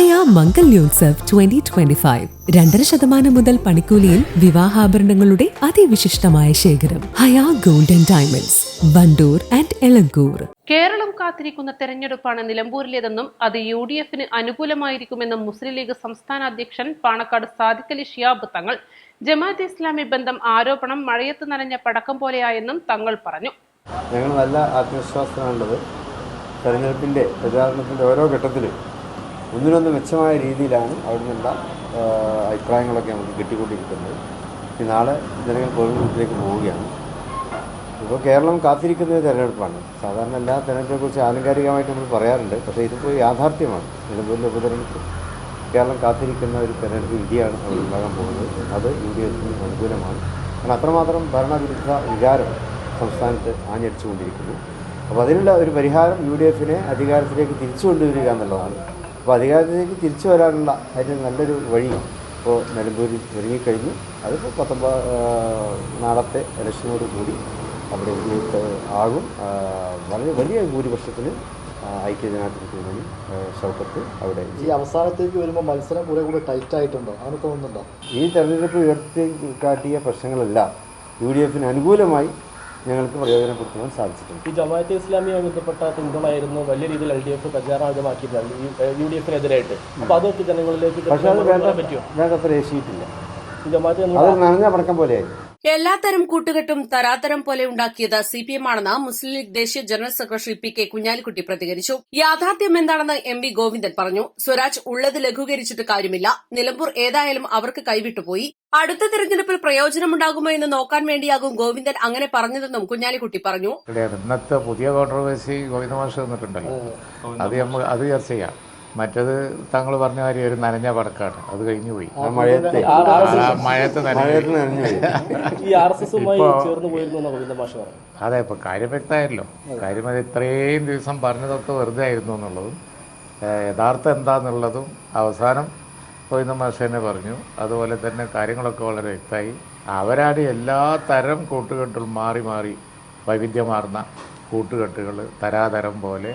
Haya Mangalyotsav twenty twenty five രണ്ടര ശതമാനം മുതൽ പണിക്കൂലിയിൽ വിവാഹാഭരണങ്ങളുടെ അതിവിശിഷ്ടമായ ശേഖരം. Haya golden diamonds Wandoor and Elankur. Kerala കാത്തിരിക്കുന്ന തെരഞ്ഞെടുപ്പാണ് നിലമ്പൂരിലേതെന്നും അത് യു ഡി എഫിന് അനുകൂലമായിരിക്കുമെന്നും മുസ്ലിം ലീഗ് സംസ്ഥാന അധ്യക്ഷൻ പാണക്കാട് സാദിഖലി ഷിയാബ് തങ്ങൾ ജമാഅത്ത് ഇസ്ലാമി ബന്ധം ആരോപണം മഴയത്ത് നനഞ്ഞ പടക്കം പോലെയായെന്നും തങ്ങൾ പറഞ്ഞു. ഞങ്ങൾ നല്ല ആത്മവിശ്വാസമാണുള്ളത് തെരഞ്ഞെടുപ്പിന്റെ പ്രചാരണത്തിന്റെ ഓരോ ഘട്ടത്തിലും ഒന്നിനൊന്ന് മെച്ചമായ രീതിയിലാണ് അവിടെ നിന്നുള്ള ആ, അഭിപ്രായങ്ങളൊക്കെ നമുക്ക് കിട്ടിക്കൊണ്ടിരിക്കുന്നത്. ഇനി നാളെ ജനങ്ങൾ കോഴിക്കോട്ടിലേക്ക് പോവുകയാണ്. ഇപ്പോൾ കേരളം കാത്തിരിക്കുന്ന ഒരു തെരഞ്ഞെടുപ്പാണ്. സാധാരണ എല്ലാ തെരഞ്ഞെടുപ്പിനെക്കുറിച്ച് ആലങ്കാരികമായിട്ട് നമ്മൾ പറയാറുണ്ട്. പക്ഷേ ഇതിപ്പോൾ യാഥാർത്ഥ്യമാണ്. നിലമ്പൂരിലെ ഉപതെരഞ്ഞെടുപ്പ്. കേരളം കാത്തിരിക്കുന്ന ഒരു തെരഞ്ഞെടുപ്പ് വിധിയാണ് അവിടെ ഉണ്ടാകാൻ പോകുന്നത്. അത് യു ഡി എഫിന് അനുകൂലമാണ്. കാരണം അത്രമാത്രം ഭരണവിരുദ്ധ വികാരം സംസ്ഥാനത്ത് ആഞ്ഞടിച്ചുകൊണ്ടിരിക്കുന്നു. അപ്പോൾ അതിനുള്ള ഒരു പരിഹാരം യു ഡി എഫിനെ അധികാരത്തിലേക്ക് തിരിച്ചു കൊണ്ടുവരിക എന്നുള്ളതാണ് അപ്പോൾ അധികാരത്തിലേക്ക് തിരിച്ചു വരാനുള്ള അതിന് നല്ലൊരു വഴി ഇപ്പോൾ നിലമ്പൂരിൽ ഒരുങ്ങിക്കഴിഞ്ഞു. അതിപ്പോൾ പത്തൊമ്പത് നാളത്തെ ഇലക്ഷനോട് കൂടി അവിടെ ആകും. വളരെ വലിയ ഭൂരിപക്ഷത്തിന് ഐക്യജനാധിപത്യ മുന്നണി ഷൗക്കത്ത് അവിടെ ഈ അവസാനത്തേക്ക് വരുമ്പോൾ മത്സരം കൂടെ കൂടെ ടൈറ്റ് ആയിട്ടുണ്ടോ? അങ്ങനെ തോന്നുന്നുണ്ടോ? ഈ തെരഞ്ഞെടുപ്പ് ഉയർത്തി കാട്ടിയ പ്രശ്നങ്ങളെല്ലാം യു ഡി എഫിന് അനുകൂലമായി ഞങ്ങൾക്ക് പ്രയോജനപ്പെടുത്തുവാൻ സാധിച്ചിട്ടുണ്ട്. ഈ ജമാഅത്തെ ഇസ്ലാമിയുമായി ബന്ധപ്പെട്ട പിന്തുണയായിരുന്നു വലിയ രീതിയിൽ എൽ ഡി എഫ് പ്രചാരണമാക്കിയിരുന്നത് ഈ യു ഡി എഫിനെതിരായിട്ട്. അപ്പോൾ അതൊക്കെ ജനങ്ങളിലേക്ക് പക്ഷേ അത് പറ്റുമോ? വേണ്ടത്ര ഏശിയിട്ടില്ല. ഈ ജമാഅത്തെ എന്ന് അത് നനഞ്ഞ പടക്കം പോലെയായിരുന്നു എല്ലാത്തരം കൂട്ടുകെട്ടും തരാതരം പോലെ ഉണ്ടാക്കിയത് സി പി എം ആണെന്ന് മുസ്ലിം ലീഗ് ദേശീയ general secretary P K Kunhalikutty പ്രതികരിച്ചു. യാഥാർത്ഥ്യം എന്താണെന്ന് എം വി ഗോവിന്ദൻ പറഞ്ഞു. സ്വരാജ് ഉള്ളത് ലഘൂകരിച്ചിട്ട് കാര്യമില്ല. നിലമ്പൂർ ഏതായാലും അവർക്ക് കൈവിട്ടുപോയി അടുത്ത തെരഞ്ഞെടുപ്പിൽ പ്രയോജനമുണ്ടാകുമോ എന്ന് നോക്കാൻ വേണ്ടിയാകും ഗോവിന്ദൻ അങ്ങനെ പറഞ്ഞതെന്നും കുഞ്ഞാലിക്കുട്ടി പറഞ്ഞു. ഇന്നത്തെ പുതിയ കോൺട്രവേഴ്സി ഗോവിന്ദ മാഷ് വന്നിട്ടുണ്ടല്ലോ. അത് നമ്മൾ അത് ചർച്ച ചെയ്യാം. മറ്റത് താങ്കൾ പറഞ്ഞ കാര്യം ഒരു നനഞ്ഞ പടക്കാണ് അത് കഴിഞ്ഞു പോയി. മഴയത്തെ മഴയത്ത് അതെ ഇപ്പൊ കാര്യം വ്യക്തമായല്ലോ. കാര്യം അത് ഇത്രയും ദിവസം പറഞ്ഞതൊക്കെ വെറുതെ ആയിരുന്നു എന്നുള്ളതും യഥാർത്ഥം എന്താന്നുള്ളതും അവസാനം പോയിന്ന മാഷ് തന്നെ പറഞ്ഞു. അതുപോലെ തന്നെ കാര്യങ്ങളൊക്കെ വളരെ വ്യക്തമായി. അവരാണ് എല്ലാ തരം കൂട്ടുകെട്ടുകൾ മാറി മാറി വൈവിധ്യമാർന്ന കൂട്ടുകെട്ടുകൾ തരാതരം പോലെ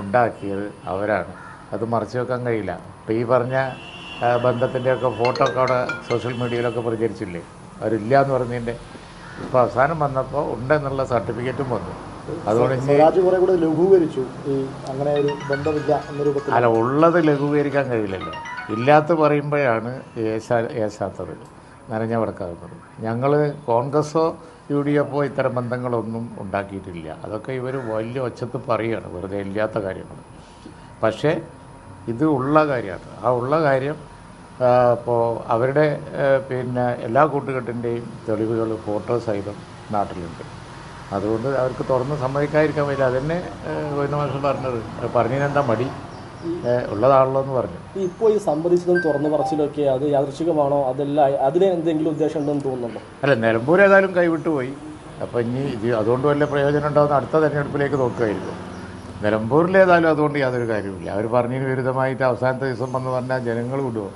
ഉണ്ടാക്കിയത് അവരാണ്. അത് മറച്ചു വെക്കാൻ കഴിയില്ല. ഇപ്പോൾ ഈ പറഞ്ഞ ബന്ധത്തിന്റെയൊക്കെ ഫോട്ടോ ഒക്കെ അവിടെ സോഷ്യൽ മീഡിയയിലൊക്കെ പ്രചരിച്ചില്ലേ? അവരില്ല എന്ന് പറഞ്ഞതിന്റെ ഇപ്പോൾ അവസാനം വന്നപ്പോൾ ഉണ്ടെന്നുള്ള സർട്ടിഫിക്കറ്റും വന്നു. അതുകൊണ്ട് ലഘൂകരിച്ചു. ഈ അങ്ങനെ ഒരു ബന്ധമില്ല എന്ന രൂപത്തിൽ. അല്ല ഉള്ളത് ലഘൂകരിക്കാൻ കഴിയില്ലല്ലോ. ഇല്ലാത്ത പറയുമ്പോഴാണ് ഏശാ ഏശാത്തത്. നനഞ്ഞ വടക്കാകുന്നത് ഞങ്ങൾ കോൺഗ്രസ്സോ യു ഡി എഫോ ഇത്തരം ബന്ധങ്ങളൊന്നും ഉണ്ടാക്കിയിട്ടില്ല. അതൊക്കെ ഇവർ വലിയ ഒച്ചത്ത് പറയുകയാണ് വെറുതെ ഇല്ലാത്ത കാര്യങ്ങൾ പക്ഷേ ഇത് ഉള്ള കാര്യമാണ്. ആ ഉള്ള കാര്യം ഇപ്പോൾ അവരുടെ പിന്നെ എല്ലാ കൂട്ടുകെട്ടിന്റെയും തെളിവുകൾ ഫോട്ടോ സഹിതം നാട്ടിലുണ്ട്. അതുകൊണ്ട് അവർക്ക് തുറന്ന് സമ്മതിക്കാതിരിക്കാൻ പറ്റില്ല അതന്നെ ഗോവിന്ദ മാഷ് പറഞ്ഞത്. പറഞ്ഞതിനെന്താ മടി? ഉള്ളതാണല്ലോ എന്ന് പറഞ്ഞു. ഇപ്പോൾ ഈ സമ്മതിച്ചതും തുറന്നു പറച്ചിലൊക്കെ അത് യാദൃശികമാണോ അതല്ല അതിന് എന്തെങ്കിലും ഉദ്ദേശം ഉണ്ടെന്ന് തോന്നുന്നുണ്ടോ? അല്ല നിലമ്പൂർ ഏതായാലും കൈവിട്ടുപോയി. അപ്പോൾ ഇനി ഇത് അതുകൊണ്ട് വല്ല പ്രയോജനം ഉണ്ടാകുന്ന അടുത്ത തെരഞ്ഞെടുപ്പിലേക്ക് നോക്കുകയായിരിക്കും നിലമ്പൂരിൽ ഏതായാലും അതുകൊണ്ട് യാതൊരു കാര്യമില്ല അവർ പറഞ്ഞതിന് വിരുദ്ധമായിട്ട് അവസാനത്തെ ദിവസം വന്ന് പറഞ്ഞാൽ ജനങ്ങൾ വിടുമോ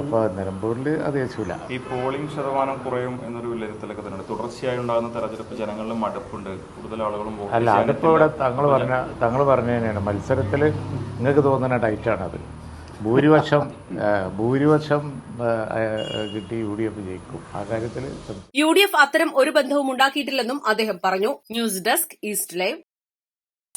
അപ്പോൾ നിലമ്പൂരിൽ അത് യേശുല ഈ പോളിംഗ് ശതമാനം കുറയും എന്നൊരു വിലയിരുത്തലൊക്കെ തന്നെ തുടർച്ചയായി ഉണ്ടാകുന്ന തെരഞ്ഞെടുപ്പ് ജനങ്ങളിൽ മടുപ്പുണ്ട്. കൂടുതൽ ആളുകളും അല്ല അതിപ്പോൾ ഇവിടെ തങ്ങൾ പറഞ്ഞ തങ്ങൾ പറഞ്ഞ തന്നെയാണ്. മത്സരത്തിൽ നിങ്ങൾക്ക് തോന്നുന്ന ടൈറ്റാണത് ഭൂരിപക്ഷം ഭൂരിപക്ഷം കിട്ടി യു ഡി എഫ് ജയിക്കും. ആ കാര്യത്തിൽ യു ഡി എഫ് അത്തരം ഒരു ബന്ധവും ഉണ്ടാക്കിയിട്ടില്ലെന്നും അദ്ദേഹം പറഞ്ഞു. News desk East Live.